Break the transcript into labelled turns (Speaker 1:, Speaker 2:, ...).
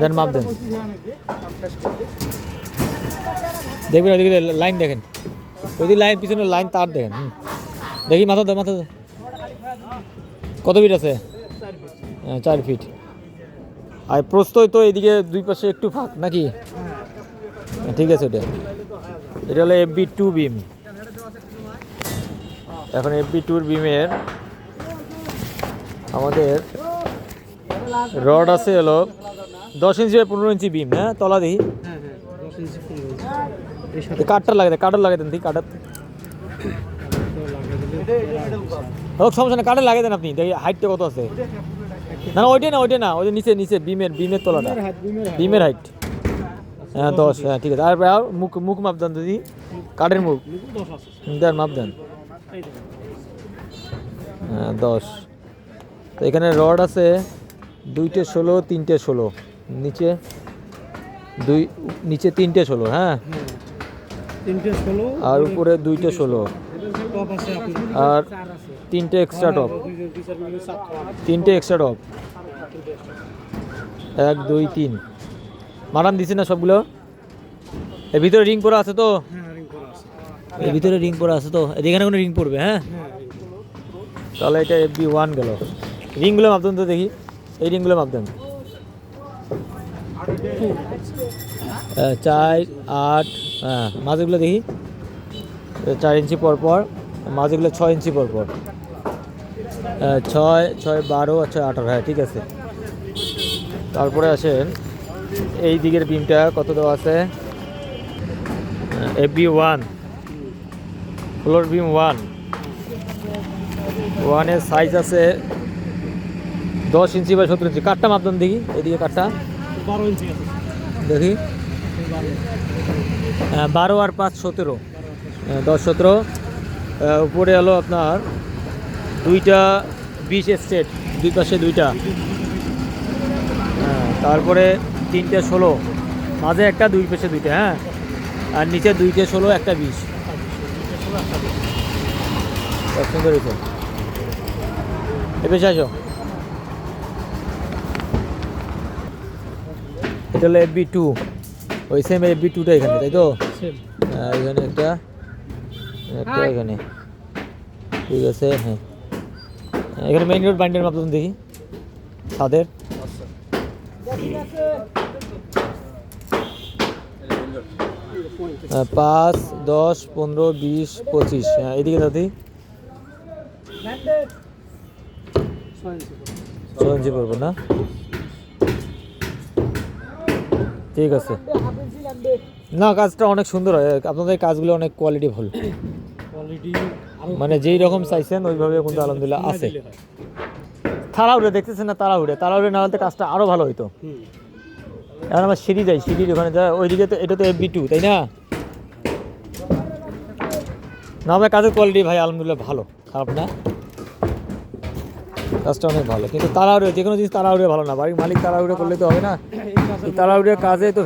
Speaker 1: দেন মাপ দেন। দেখবেন ওইদিকে লাইন দেখেন। ওইদিকে লাইন পিছনে লাইন তার দেখেন দেখি মাথা দাও মাথা কত ফিট আছে? হ্যাঁ, চার ফিট আর প্রস্তই তো এদিকে দুই পাশে একটু ফাঁক নাকি? হ্যাঁ, ঠিক আছে ওটা। এটা হলো এফ বি টু বিম এখন এফ বি টুর বিমের আমাদের রড আছে হলো দশ ইঞ্চি বাই পনেরো ইঞ্চি বিম হ্যাঁ? তলা দেখি।
Speaker 2: হ্যাঁ হ্যাঁ
Speaker 1: কাঠটা লাগে দেন কাঠটা লাগে দেন দেখি কাঠের হোক সমস্যা না কাঠে লাগে দেন আপনি দেখি হাইটটা কত আছে। না না ওইটাই না ওইটাই না ওই যে নিচে নিচে বিমের বিমের তলাটা।
Speaker 2: বিমের
Speaker 1: হাইট হ্যাঁ দশ হ্যাঁ ঠিক আছে। আর মুখ মুখ মাপ দেন দিদি কাঠের মুখ। দেন মাপ দেন। হ্যাঁ দশ। তো এখানে রড আছে দুইটে ষোলো তিনটে ষোলো। নিচে দুই নিচে তিনটে ষোলো হ্যাঁ?
Speaker 2: তিনটে ষোলো
Speaker 1: আর উপরে দুইটে ষোলো। আর তিনটে এক্সট্রা টপ তিনটে এক্সট্রা টপ এক দুই তিন। মারান দিছে না সবগুলো? এর ভিতরে রিং পরা আছে তো?
Speaker 2: হ্যাঁ
Speaker 1: এর ভিতরে রিং পরা আছে তো? এখানে কোনো রিং পড়বে হ্যাঁ?
Speaker 2: হ্যাঁ
Speaker 1: তাহলে এটা এফ বি ওয়ান গেল। রিংগুলো মাপতেন তো দেখি। এই রিংগুলো মাপতেন চার, আট হ্যাঁ মাঝেগুলো দেখি। চার ইঞ্চি পরপর পর মাঝেগুলো ছয় ইঞ্চি পর পর। ছয় ছয় বারো আর ছয় আঠারো হ্যাঁ ঠিক আছে। তারপরে আসেন, এই দিকের বিমটা কত দেওয়া আছে? F B one, floor beam one. ওয়ানের সাইজ আছে দশ ইঞ্চি বা সত্তর ইঞ্চি। কাঠটা মাপদান দেখি, এদিকে কাঠটা।
Speaker 2: বারো ইঞ্চি আছে।
Speaker 1: দেখি।
Speaker 2: বারো
Speaker 1: আর পাঁচ সতেরো। দশ সতেরো। উপরে হলো আপনার দুইটা বিশ স্টেট দুই পাশে দুইটা। হ্যাঁ, তারপরে তিনটে ষোলো। মাঝে একটা দুই পাশে দুইটা হ্যাঁ? আর নিচে দুইটে ষোলো একটা বিশ। সুন্দর এ পেশে আসো। এটা হলো এফ বি টু ওই সেম এফ বি টুটা এখানে তাই তো? হ্যাঁ, এখানে একটা একটা এখানে। ঠিক আছে হ্যাঁ। এখানে মেইন রোড বাইন্ডার মাপ দেখি। ছাদের। পাঁচ দশ পনেরো বিশ পঁচিশ। হ্যাঁ এদিকে দাদি
Speaker 2: ছয় ইঞ্চি
Speaker 1: না? ঠিক আছে। না কাজটা অনেক সুন্দর হয়। আপনাদের কাজগুলো অনেক কোয়ালিটি ভালো
Speaker 2: কোয়ালিটি
Speaker 1: মানে যেই রকম চাইছেন ওইভাবে কিন্তু আলহামদুলিল্লাহ আছে। উড়ে দেখতেছেন না তারা উড়ে তারা উড়ে না হলে কাজটা আরও ভালো হইতো। এখন আমার সিঁড়ি যাই সিঁড়ির ওখানে যায় ওইদিকে তো এটা তো এফ বি টু তাই না? না আমার কাজের কোয়ালিটি ভাই আলহামদুলিল্লাহ ভালো খারাপ না। কাজটা অনেক ভালো। কিন্তু তাড়াহুড়ে যে কোনো জিনিস তাড়াহুড়ে ভালো না। বাড়ির মালিক তাড়াহুড়ে করলে তো হবে না। তাড়াহুড়ে কাজে তো